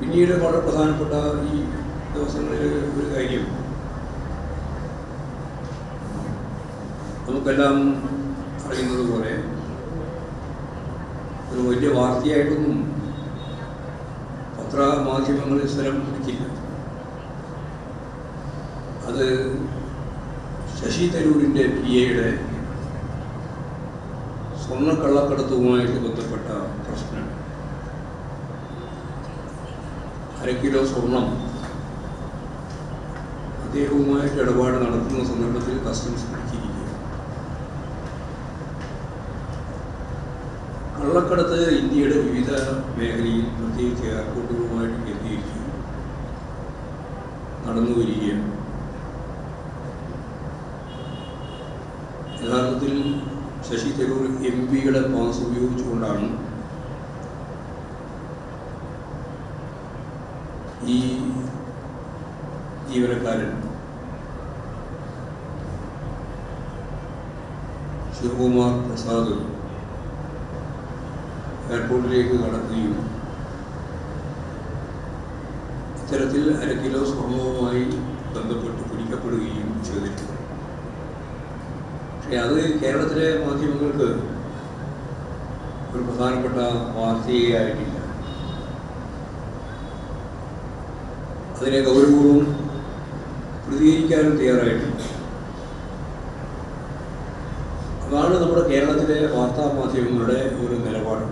പിന്നീട് വളരെ പ്രധാനപ്പെട്ട ഈ ദിവസങ്ങളിൽ ഒരു കാര്യം. നമുക്കെല്ലാം അറിയുന്നത് പോലെ ഒരു വലിയ വാർത്തയായിട്ടൊന്നും പത്രമാധ്യമങ്ങളിൽ സ്ഥലം പിടിച്ചില്ല. അത് ശശി തരൂരിന്റെ പി എയുടെ സ്വർണക്കള്ളക്കടത്തുമായിട്ട് ബന്ധപ്പെട്ട പ്രശ്നം അര കിലോ സ്വർണം. അദ്ദേഹവുമായിട്ട് ഇടപാട് നടത്തുന്ന സന്ദർഭത്തിൽ കസ്റ്റംസ് പിടിച്ചിരിക്കുക. കള്ളക്കടത്ത് ഇന്ത്യയുടെ വിവിധ മേഖലയിൽ പ്രത്യേകിച്ച് എയർപോർട്ടുകളുമായിട്ട് കേന്ദ്രീകരിക്കുകയും നടന്നു വരികയാണ്. യഥാർത്ഥത്തിൽ ശശി തരൂർ എം പിയുടെ പാസ് ഉപയോഗിച്ചുകൊണ്ടാണ് ഈ ജീവനക്കാരൻ ശിവകുമാർ പ്രസാദ് എയർപോർട്ടിലേക്ക് കടക്കുകയും ഇത്തരത്തിൽ അര കിലോ സ്വർണവുമായി ബന്ധപ്പെട്ട് പിടിക്കപ്പെടുകയും ചെയ്തിട്ടുണ്ട്. പക്ഷേ അത് കേരളത്തിലെ മാധ്യമങ്ങൾക്ക് ഒരു പ്രധാനപ്പെട്ട വാർത്തയേ അതിനെ ഗൗരവവും പ്രതികരിക്കാനും തയ്യാറായിട്ടില്ല അതാണ് നമ്മുടെ കേരളത്തിലെ വാർത്താ മാധ്യമങ്ങളുടെ ഒരു നിലപാട്.